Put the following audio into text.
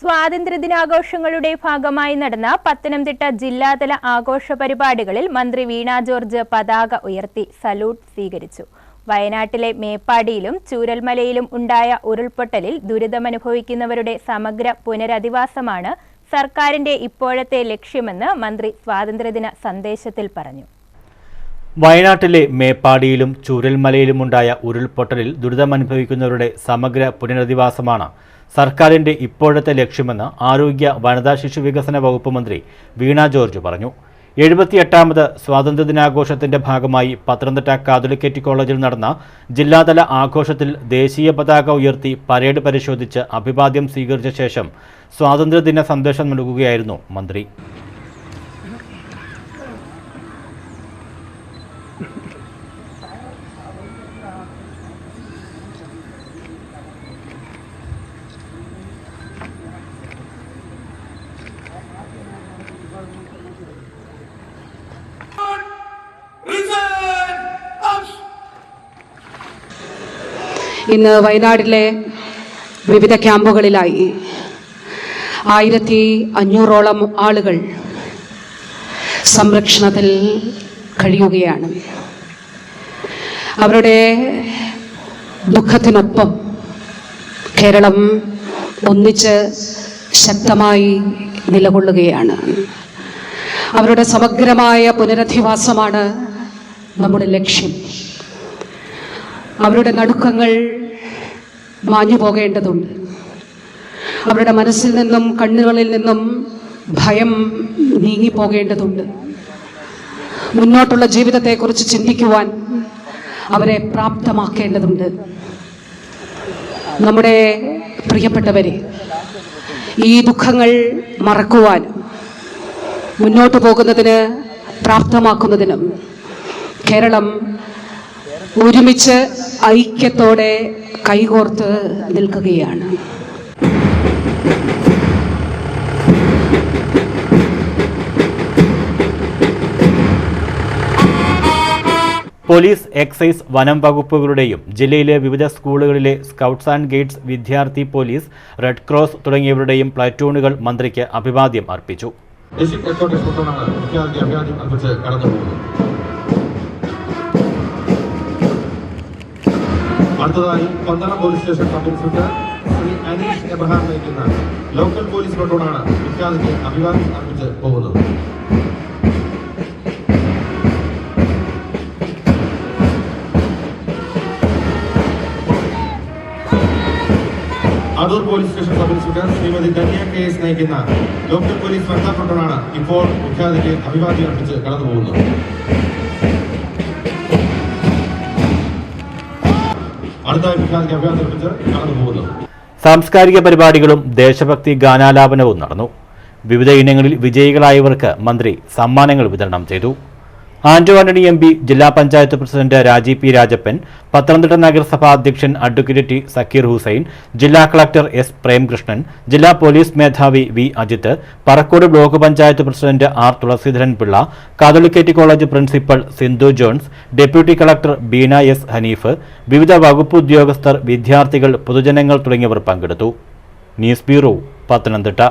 സ്വാതന്ത്ര്യദിനാഘോഷങ്ങളുടെ ഭാഗമായി നടന്ന പത്തനംതിട്ട ജില്ലാതല ആഘോഷ പരിപാടികളിൽ മന്ത്രി വീണ ജോർജ് പതാക ഉയർത്തി സല്യൂട്ട് സ്വീകരിച്ചു. വയനാട്ടിലെ മേപ്പാടിയിലും ചൂരൽമലയിലും ഉണ്ടായ ഉരുൾപൊട്ടലിൽ ദുരിതമനുഭവിക്കുന്നവരുടെ സമഗ്ര പുനരധിവാസമാണ് സർക്കാരിന്റെ ഇപ്പോഴത്തെ ലക്ഷ്യമെന്ന് മന്ത്രി സ്വാതന്ത്ര്യദിന സന്ദേശത്തിൽ പറഞ്ഞു. വയനാട്ടിലെ മേപ്പാടിയിലും ചൂരൽമലയിലുമുണ്ടായ ഉരുൾപൊട്ടലിൽ ദുരിതമനുഭവിക്കുന്നവരുടെ സമഗ്ര പുനരധിവാസമാണ് സർക്കാരിന്റെ ഇപ്പോഴത്തെ ലക്ഷ്യമെന്ന് ആരോഗ്യ വനിതാ ശിശു വികസന വകുപ്പ് മന്ത്രി വീണ ജോർജ് പറഞ്ഞു. എഴുപത്തിയെട്ടാമത് സ്വാതന്ത്ര്യദിനാഘോഷത്തിന്റെ ഭാഗമായി പത്തനംതിട്ട കാതോലിക്കറ്റ് കോളേജിൽ നടന്ന ജില്ലാതല ആഘോഷത്തിൽ ദേശീയ പതാക ഉയർത്തി പരേഡ് പരിശോധിച്ച് അഭിവാദ്യം സ്വീകരിച്ച ശേഷം സ്വാതന്ത്ര്യദിന സന്ദേശം നൽകുകയായിരുന്നു മന്ത്രി. ഇന്ന് വയനാടിലെ വിവിധ ക്യാമ്പുകളിലായി ആയിരത്തി അഞ്ഞൂറോളം ആളുകൾ സംരക്ഷണത്തിൽ കഴിയുകയാണ്. അവരുടെ ദുഃഖത്തിനൊപ്പം കേരളം ഒന്നിച്ച് ശക്തമായി നിലകൊള്ളുകയാണ്. അവരുടെ സമഗ്രമായ പുനരധിവാസമാണ് നമ്മുടെ ലക്ഷ്യം. അവരുടെ നടുക്കങ്ങൾ മാഞ്ഞു പോകേണ്ടതുണ്ട്. അവരുടെ മനസ്സിൽ നിന്നും കണ്ണുകളിൽ നിന്നും ഭയം നീങ്ങിപ്പോകേണ്ടതുണ്ട് മുന്നോട്ടുള്ള ജീവിതത്തെക്കുറിച്ച് ചിന്തിക്കുവാൻ അവരെ പ്രാപ്തമാക്കേണ്ടതുണ്ട്. നമ്മുടെ പ്രിയപ്പെട്ടവരെ ഈ ദുഃഖങ്ങൾ മറക്കുവാൻ മുന്നോട്ട് പോകുന്നതിന് പ്രാപ്തമാക്കുന്നതിനും കേരളം ഒരുമിച്ച് ഐക്യത്തോടെ കൈകോർത്ത് നിൽക്കുകയാണ്. പോലീസ് എക്സൈസ് വനം വകുപ്പുകളുടെയും ജില്ലയിലെ വിവിധ സ്കൂളുകളിലെ സ്കൗട്ട്സ് ആൻഡ് ഗൈഡ്സ് വിദ്യാർത്ഥി പോലീസ് റെഡ് ക്രോസ് തുടങ്ങിയവരുടെയും പ്ലാറ്റൂണുകൾ മന്ത്രിക്ക് അഭിവാദ്യം അർപ്പിച്ചു. അടുത്തതായി പോലീസ് ശ്രീ ലോക്കൽ പോലീസ് അഭിവാദ്യം അർപ്പിച്ച് പോകുന്നത്. Adoor police station sub inspector Shrimati Dhanya K S നയിക്കുന്ന ലോക്കൽ പോലീസ് വനിതാ ഫ്രണ്ടാണ് ഇപ്പോൾ മുഖ്യാതിഥിക്ക് അഭിവാദ്യം അർപ്പിച്ച് കടന്നു പോകുന്നത് അടുത്തായി മുഖ്യാതിഥിക്ക് അഭിവാദ്യം അർപ്പിച്ച് കടന്നു പോകുന്നത് സാംസ്കാരിക പരിപാടികളും ദേശഭക്തി ഗാനാലാപനവും നടന്നു. വിവിധ ഇനങ്ങളിൽ വിജയികളായവർക്ക് മന്ത്രി സമ്മാനങ്ങൾ വിതരണം ചെയ്തു. ആന്റോ ആന്റണി എം പി ജില്ലാ പഞ്ചായത്ത് പ്രസിഡന്റ് രാജി പി രാജപ്പൻ പത്തനംതിട്ട നഗരസഭാ അധ്യക്ഷൻ അഡ്വക്കേറ്റ് ടി സക്കീർ ഹുസൈൻ ജില്ലാ കളക്ടർ എസ് പ്രേംകൃഷ്ണൻ ജില്ലാ പോലീസ് മേധാവി V Ajith Parakode block panchayat president R Thulaseedharan Pillai Catholicate college principal Sindhu Johns deputy collector Beena S Hanif വിവിധ വകുപ്പ് ഉദ്യോഗസ്ഥർ വിദ്യാർത്ഥികൾ പൊതുജനങ്ങൾ തുടങ്ങിയവർ പങ്കെടുത്തു. News bureau Pathanamthitta.